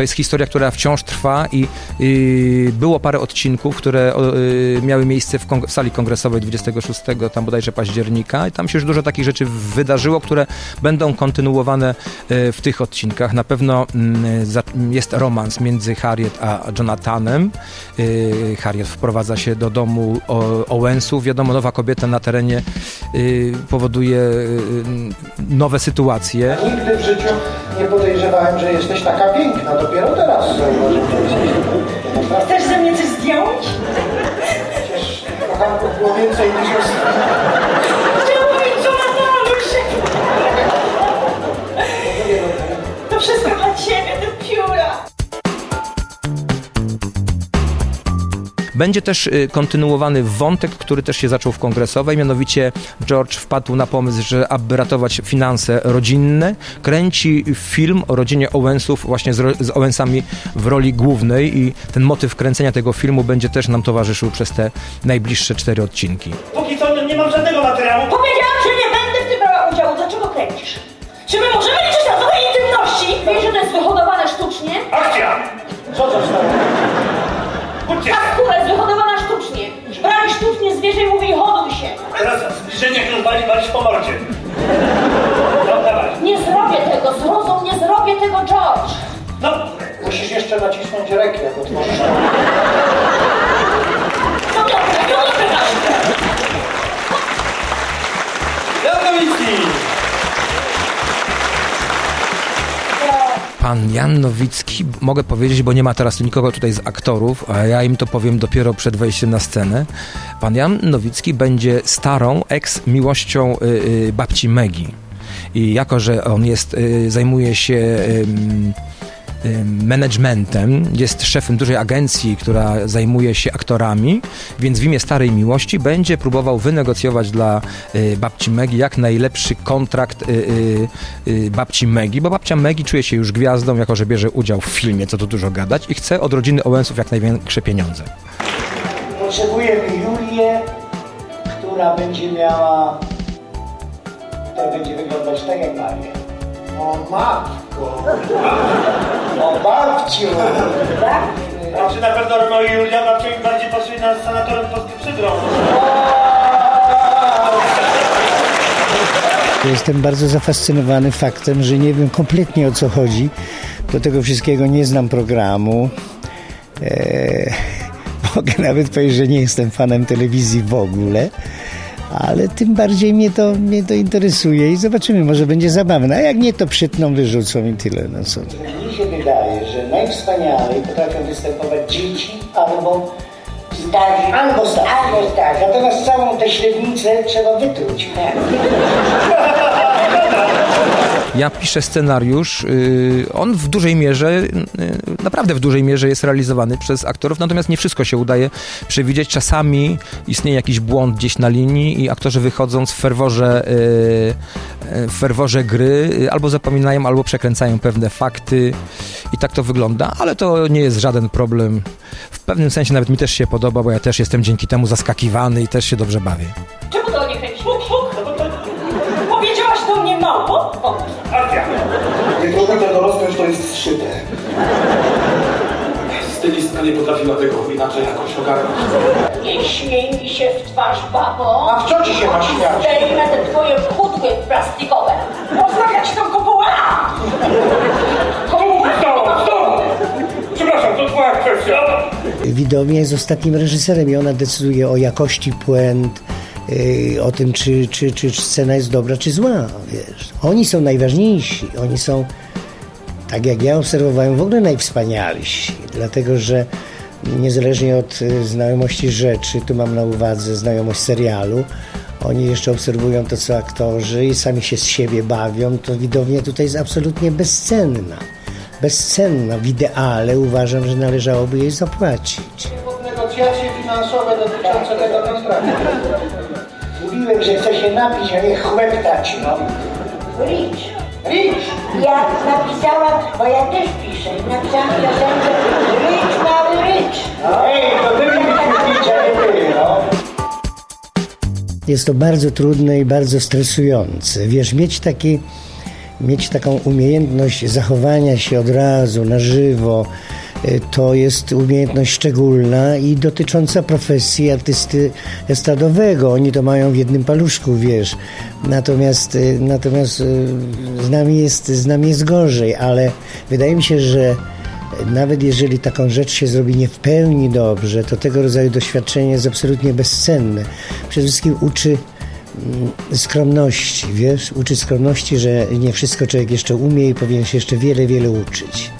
To jest historia, która wciąż trwa i było parę odcinków, które y, miały miejsce w, w sali kongresowej 26, tam bodajże października i tam się już dużo takich rzeczy wydarzyło, które będą kontynuowane y, w tych odcinkach. Na pewno mm, za- jest romans między Harriet a Jonathanem. Y, Harriet wprowadza się do domu Owensów. Wiadomo, nowa kobieta na terenie powoduje nowe sytuacje. Nigdy w życiu nie podejrzewałem, że jesteś taka piękna. Teraz Będzie też y, kontynuowany wątek, który też się zaczął w kongresowej, mianowicie George wpadł na pomysł, że aby ratować finanse rodzinne, kręci film o rodzinie Owensów właśnie z, z Owensami w roli głównej i ten motyw kręcenia tego filmu będzie też nam towarzyszył przez te najbliższe cztery odcinki. Póki co nie, mam żadnego materiału. Powiedziałam, że nie będę w tym brała udziału. Dlaczego kręcisz? Czy my możemy liczyć na trochę intymności? Wiesz, że to jest wyhodowane sztucznie? Akcja! Co to stało? Chodźcie! Skóra jest wyhodowana sztucznie. Brali sztucznie zwierzę i mówi hoduj się. Teraz zbliżenie już wali, walić po mordzie. No, dawaj. Nie zrobię tego, zrozum, nie zrobię tego, George. No, Musisz jeszcze nacisnąć rekię, jak otworzysz. Pan Jan Nowicki, mogę powiedzieć, bo nie ma teraz nikogo tutaj z aktorów, a ja im to powiem dopiero przed wejściem na scenę. Pan Jan Nowicki będzie starą ex-miłością y, y, babci Megi. I jako, że on jest, y, zajmuje się managementem, jest szefem dużej agencji, która zajmuje się aktorami, więc w imię starej miłości będzie próbował wynegocjować dla y, babci Megi jak najlepszy kontrakt y, y, y, babci Megi, bo babcia Megi czuje się już gwiazdą, jako że bierze udział w filmie, co tu dużo gadać i chce od rodziny Owensów jak największe pieniądze. Potrzebujemy Julię, która będzie miała... która będzie wyglądać tak jak Maria. O matko! O babciu! Tak? A czy na pewno Romeo i Julia babcia im bardziej pasuje na sanatorium pod Przydrą? Jestem bardzo zafascynowany faktem, że nie wiem kompletnie o co chodzi. Do tego wszystkiego nie znam programu. Eee, mogę nawet powiedzieć, że nie jestem fanem telewizji w ogóle, ale tym bardziej mnie to, mnie to interesuje i zobaczymy, może będzie zabawne. A jak nie, to przytną, wyrzucą i tyle. No co. Mi się wydaje, że najwspanialej potrafią występować dzieci albo Starzy. albo starzy. Albo starzy. Natomiast całą tę średnicę trzeba wytruć. Ja piszę scenariusz, y, on w dużej mierze, y, naprawdę w dużej mierze jest realizowany przez aktorów, natomiast nie wszystko się udaje przewidzieć. Czasami istnieje jakiś błąd gdzieś na linii i aktorzy wychodząc w ferworze, y, w ferworze gry albo zapominają, albo przekręcają pewne fakty i tak to wygląda, ale to nie jest żaden problem. W pewnym sensie nawet mi też się podoba, bo ja też jestem dzięki temu zaskakiwany i też się dobrze bawię. Czemu to nie puk. Powiedziałaś do mnie małpo? O, Akcja! Nie mogę tego rozpiąć, to jest zszyte. Stylistka nie potrafiła tego inaczej jakoś ogarnąć. Nie śmiej mi się w twarz, babo. A w co ci się ma śmiać? Zdejmę te twoje pudły plastikowe. Rozmawiać tą kopułę. Stop, stop! Przepraszam, to twoja kwestia. Widownia jest ostatnim reżyserem i ona decyduje o jakości puent, yy, o tym, czy, czy, czy scena jest dobra, czy zła. Wiesz. Oni są najważniejsi, oni są, tak jak ja obserwowałem, w ogóle najwspanialsi, dlatego że niezależnie od y, znajomości rzeczy, tu mam na uwadze znajomość serialu, oni jeszcze obserwują to, co aktorzy i sami się z siebie bawią, to widownia tutaj jest absolutnie bezcenna. Bezcenna w ideale uważam, że należałoby jej zapłacić. Negocjacje finansowe dotyczące tego kontraktu. Mówiłem, że chcę się napić, a nie chłeptać, no. Rich. Rich! Ja napisałam, bo ja też piszę, i napisałam piosenkę Rich, mały rich. Ej, to ty mi mówić, a nie ty, no. Jest to bardzo trudne i bardzo stresujące. Wiesz, mieć taki, mieć taką umiejętność zachowania się od razu, na żywo, y, to jest umiejętność szczególna i dotycząca profesji artysty estradowego. Oni to mają w jednym paluszku, wiesz. Natomiast, y, natomiast y, z nami jest, z nami jest gorzej, ale wydaje mi się, że nawet jeżeli taką rzecz się zrobi nie w pełni dobrze, to tego rodzaju doświadczenie jest absolutnie bezcenne. Przede wszystkim uczy skromności, wiesz, uczy skromności, że nie wszystko człowiek jeszcze umie i powinien się jeszcze wiele, wiele uczyć.